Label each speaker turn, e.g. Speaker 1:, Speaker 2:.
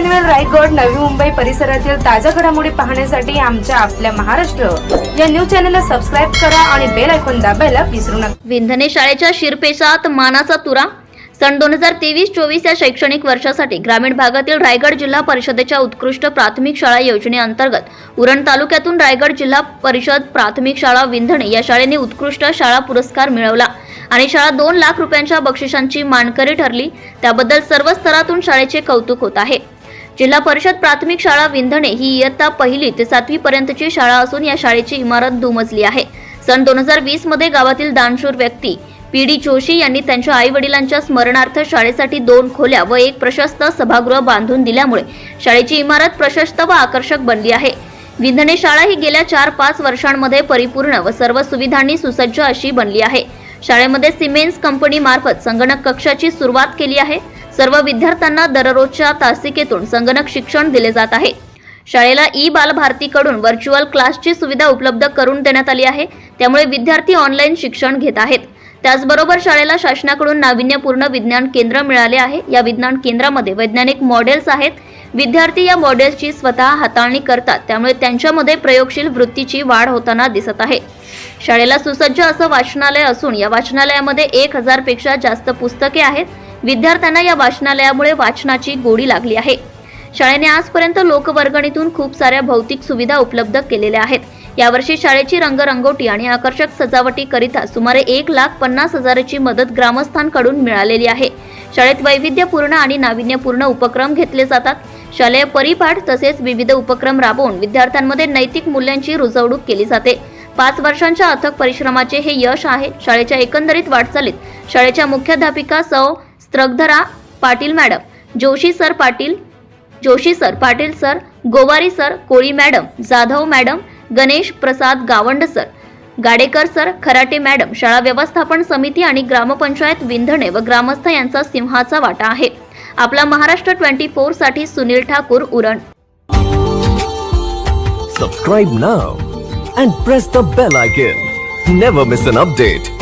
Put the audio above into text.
Speaker 1: पनवेल रायगड नवी मुंबई परिसरातील ताज्या घडामोडी पाहण्यासाठी आमच्या आपल्या महाराष्ट्र. या न्यूज चॅनलला सबस्क्राईब करा आणि बेल ऐकून दाबायला विसरू नका.
Speaker 2: विंधने शाळेच्या शिरपेशात मानाचा तुरा. सन दोन हजार तेवीस चोवीस या शैक्षणिक वर्षासाठी ग्रामीण भागातील रायगड जिल्हा परिषदेच्या उत्कृष्ट प्राथमिक शाळा योजनेअंतर्गत उरण तालुक्यातून रायगड जिल्हा परिषद प्राथमिक शाळा विंधणे या शाळेने उत्कृष्ट शाळा पुरस्कार मिळवला आणि शाळा दोन लाख रुपयांच्या बक्षिसांची मानकरी ठरली. त्याबद्दल सर्व स्तरातून शाळेचे कौतुक होत आहे. जिल्हा परिषद प्राथमिक शाळा विंधणे ही इयत्ता पहिली ते सातवी पर्यंतची शाळा असून या शाळेची इमारत दुमजली आहे. सन दोन हजार वीसमध्ये गावातील दानशूर व्यक्ती पी डी जोशी यांनी त्यांच्या आई वडिलांच्या स्मरणार्थ शाळेसाठी दोन खोल्या व एक प्रशस्त सभागृह बांधून दिल्यामुळे शाळेची इमारत प्रशस्त व आकर्षक बनली आहे. विंधणे शाळा ही गेल्या चार पाच वर्षांमध्ये परिपूर्ण व सर्व सुविधांनी सुसज्ज अशी बनली आहे. शाळेमध्ये सिमेंट्स कंपनी मार्फत संगणक कक्षाची सुरुवात केली आहे. सर्व विद्यार्थ्यांना दररोजच्या तासिकेतून संगणक शिक्षण दिले जात आहे. शाळेला ई बालभारतीकडून व्हर्च्युअल क्लासची सुविधा उपलब्ध करून देण्यात आली आहे. त्यामुळे विद्यार्थी ऑनलाईन शिक्षण घेत आहेत. त्याचबरोबर शाळेला शासनाकडून नाविन्यपूर्ण विज्ञान केंद्र मिळाले आहे. या विज्ञान केंद्रामध्ये वैज्ञानिक मॉडेल्स आहेत. विद्यार्थी या मॉडेल्सची स्वतः हाताळणी करतात. त्यामुळे त्यांच्यामध्ये प्रयोगशील वृत्तीची वाढ होताना दिसत आहे. शाळेला सुसज्ज असं वाचनालय असून या वाचनालयामध्ये एक हजारपेक्षा जास्त पुस्तके आहेत. विद्यार्थ्यांना या वाचनालयामुळे वाचनाची गोडी लागली आहे. शाळेने आजपर्यंत लोकवर्गणीतून खूप साऱ्या भौतिक सुविधा उपलब्ध केलेल्या आहेत. यावर्षी शाळेची रंगरंगोटी आणि आकर्षक सजावटीकरिता सुमारे एक लाख पन्नास हजाराची मदत ग्रामस्थांकडून मिळालेली आहे. शाळेत वैविध्यपूर्ण आणि नाविन्यपूर्ण उपक्रम घेतले जातात. शालेय परिपाठ तसेच विविध उपक्रम राबवून विद्यार्थ्यांमध्ये नैतिक मूल्यांची रुजवणूक केली जाते. पाच वर्षांच्या अथक परिश्रमाचे हे यश आहे. शाळेच्या एकंदरीत वाटचालीत शाळेच्या मुख्याध्यापिका सौ. Sragdhara Patil madam Joshi sir Patil Joshi sir Patil sir Gowari sir Koli madam Jadhav madam Ganesh Prasad Gawand sir Gadekar sir Kharate madam शाळा व्यवस्थापन समिती आणि ग्रामपंचायत विंधणे व ग्रामस्थ यांचा सिंहाचा वाटा आहे. आपला Maharashtra twenty फोरसाठी Sunil Thakur Uran.
Speaker 3: Subscribe now and press the bell icon never miss an update